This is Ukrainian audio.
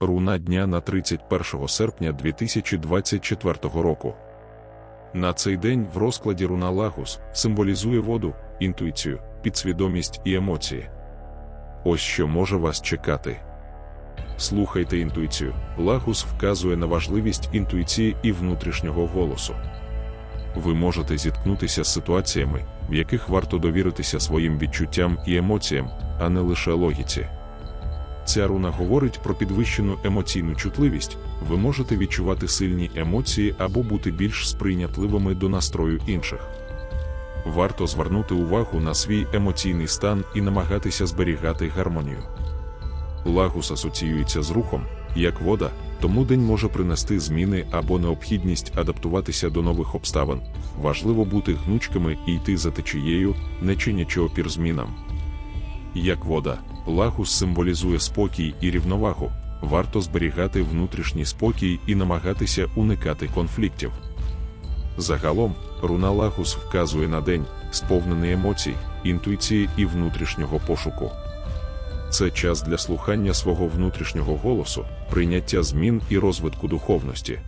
Руна дня на 31 серпня 2024 року. На цей день в розкладі руна Лагус символізує воду, інтуїцію, підсвідомість і емоції. Ось що може вас чекати. Слухайте інтуїцію. Лагус вказує на важливість інтуїції і внутрішнього голосу. Ви можете зіткнутися з ситуаціями, в яких варто довіритися своїм відчуттям і емоціям, а не лише логіці. Ця руна говорить про підвищену емоційну чутливість, ви можете відчувати сильні емоції або бути більш сприйнятливими до настрою інших. Варто звернути увагу на свій емоційний стан і намагатися зберігати гармонію. Лагус асоціюється з рухом, як вода, тому день може принести зміни або необхідність адаптуватися до нових обставин. Важливо бути гнучкими і йти за течією, не чинячи опір змінам. Як вода, лагус символізує спокій і рівновагу. Варто зберігати внутрішній спокій і намагатися уникати конфліктів. Загалом, руна лагус вказує на день, сповнений емоцій, інтуїції і внутрішнього пошуку. Це час для слухання свого внутрішнього голосу, прийняття змін і розвитку духовності.